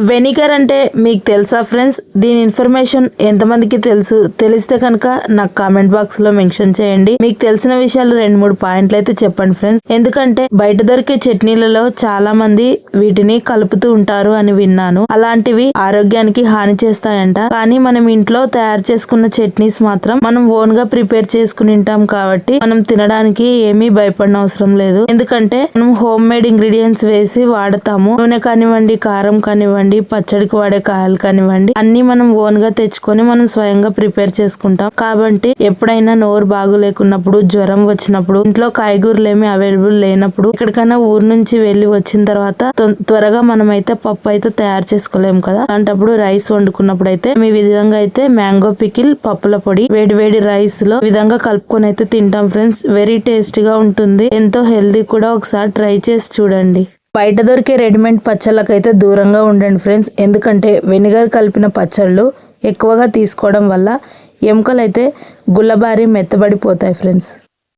Vinegar అంటే మీకు తెలుసా ఫ్రెండ్స్? దీని ఇన్ఫర్మేషన్ ఎంతమందికి తెలుసు? తెలిస్తే కనుక నాకు కామెంట్ బాక్స్లో మెన్షన్ చేయండి. మీకు తెలిసిన విషయాలు రెండు మూడు పాయింట్లు అయితే చెప్పండి ఫ్రెండ్స్. ఎందుకంటే బయట దొరికే చట్నీలలో చాలా మంది వీటిని కలుపుతూ ఉంటారు అని విన్నాను. అలాంటివి ఆరోగ్యానికి హాని చేస్తాయంట. కానీ మనం ఇంట్లో తయారు చేసుకున్న చట్నీస్ మాత్రం మనం ఓన్గా ప్రిపేర్ చేసుకుని ఉంటాం కాబట్టి మనం తినడానికి ఏమీ భయపడిన అవసరం లేదు. ఎందుకంటే మనం హోమ్ మేడ్ ఇంగ్రీడియంట్స్ వేసి వాడతాము. నూనె కానివ్వండి కారం కానివ్వండి పచ్చడికి వాడే కాయలు కానివ్వండి అన్ని మనం ఓన్గా తెచ్చుకొని మనం స్వయంగా ప్రిపేర్ చేసుకుంటాం. కాబట్టి ఎప్పుడైనా నోరు బాగు లేకున్నప్పుడు జ్వరం వచ్చినప్పుడు ఇంట్లో కాయగూరలు ఏమి అవైలబుల్ లేనప్పుడు ఎక్కడికైనా ఊరు నుంచి వెళ్ళి వచ్చిన తర్వాత త్వరగా మనం అయితే పప్పు అయితే తయారు చేసుకోలేము కదా. అలాంటప్పుడు రైస్ వండుకున్నప్పుడు అయితే మీ విధంగా అయితే మ్యాంగో పికిల్ పప్పుల పొడి వేడి వేడి రైస్లో ఈ విధంగా కలుపుకొని అయితే తింటాం ఫ్రెండ్స్. వెరీ టేస్టీగా ఉంటుంది. ఎంతో హెల్దీ కూడా ఒకసారి ట్రై చేసి చూడండి. బయట దొరికే రెడీమేడ్ పచ్చళ్ళకైతే దూరంగా ఉండండి ఫ్రెండ్స్. ఎందుకంటే వెనిగర్ కలిపిన పచ్చళ్ళు ఎక్కువగా తీసుకోవడం వల్ల ఎముకలు అయితే గుల్లబారి మెత్తబడిపోతాయి ఫ్రెండ్స్.